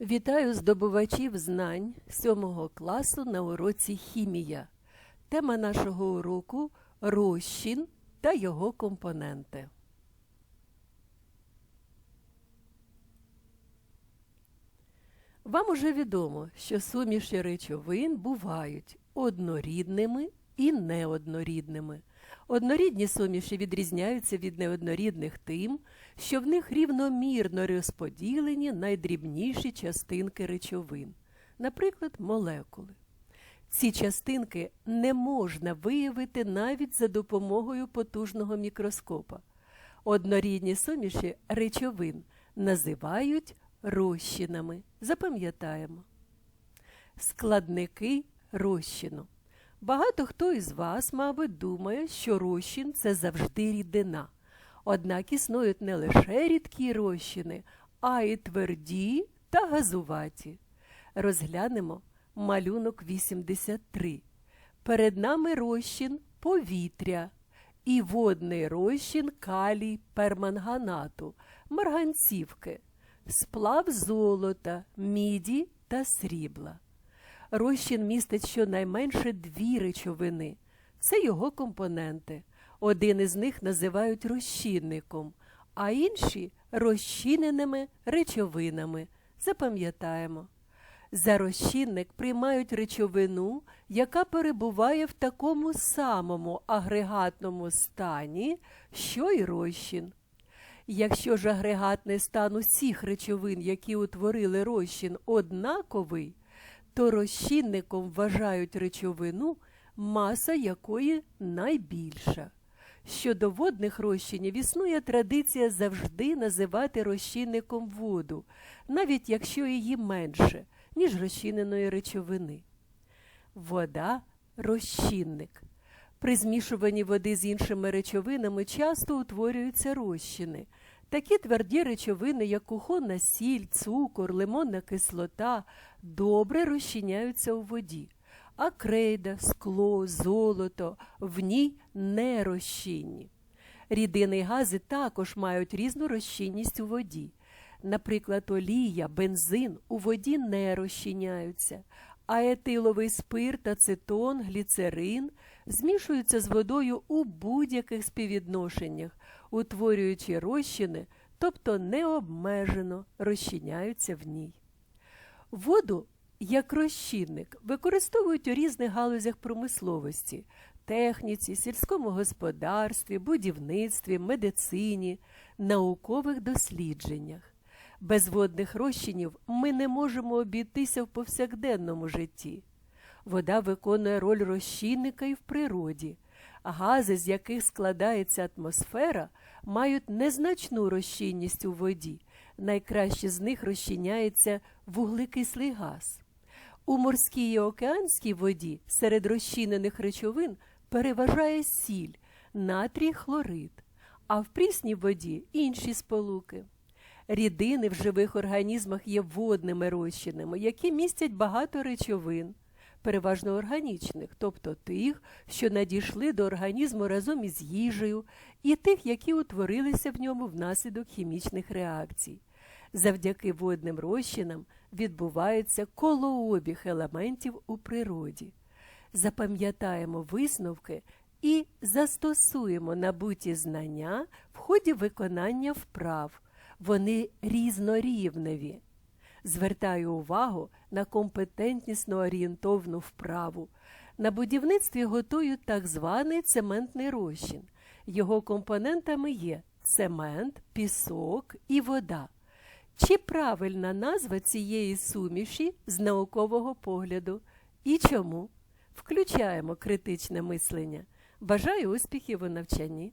Вітаю здобувачів знань 7 класу на уроці хімія. Тема нашого уроку розчин та його компоненти. Вам уже відомо, що суміші речовин бувають однорідними і неоднорідними. Однорідні суміші відрізняються від неоднорідних тим, що в них рівномірно розподілені найдрібніші частинки речовин, наприклад, молекули. Ці частинки не можна виявити навіть за допомогою потужного мікроскопа. Однорідні суміші речовин називають розчинами. Запам'ятаємо. Складники розчину. Багато хто із вас, мабуть, думає, що розчин це завжди рідина. Однак існують не лише рідкі розчини, а й тверді та газуваті. Розглянемо малюнок 83. Перед нами розчин повітря і водний розчин калій перманганату, марганцівки, сплав золота, міді та срібла. Розчин містить щонайменше дві речовини. Це його компоненти. Один із них називають розчинником, а інші розчиненими речовинами. Запам'ятаємо. За розчинник приймають речовину, яка перебуває в такому самому агрегатному стані, що й розчин. Якщо ж агрегатний стан усіх речовин, які утворили розчин, однаковий, то розчинником вважають речовину, маса якої найбільша. Щодо водних розчинів існує традиція завжди називати розчинником воду, навіть якщо її менше, ніж розчиненої речовини. Вода розчинник. При змішуванні води з іншими речовинами часто утворюються розчини. Такі тверді речовини, як кухонна сіль, цукор, лимонна кислота, добре розчиняються у воді, а крейда, скло, золото в ній не розчинні. Рідини й гази також мають різну розчинність у воді. Наприклад, олія, бензин у воді не розчиняються, а етиловий спирт, ацетон, гліцерин змішуються з водою у будь-яких співвідношеннях, утворюючи розчини, тобто необмежено розчиняються в ній. Воду як розчинник використовують у різних галузях промисловості, техніці, сільському господарстві, будівництві, медицині, наукових дослідженнях. Без водних розчинів ми не можемо обійтися в повсякденному житті. Вода виконує роль розчинника і в природі. Гази, з яких складається атмосфера, мають незначну розчинність у воді. Найкраще з них розчиняється вуглекислий газ. У морській і океанській воді серед розчинених речовин переважає сіль, натрій хлорид, а в прісній воді інші сполуки. Рідини в живих організмах є водними розчинами, які містять багато речовин, переважно органічних, тобто тих, що надійшли до організму разом із їжею, і тих, які утворилися в ньому внаслідок хімічних реакцій. Завдяки водним розчинам відбувається колообіг елементів у природі. Запам'ятаємо висновки і застосуємо набуті знання в ході виконання вправ. Вони різнорівневі. Звертаю увагу на компетентнісно орієнтовну вправу. На будівництві готують так званий цементний розчин. Його компонентами є цемент, пісок і вода. Чи правильна назва цієї суміші з наукового погляду? І чому? Включаємо критичне мислення. Бажаю успіхів у навчанні!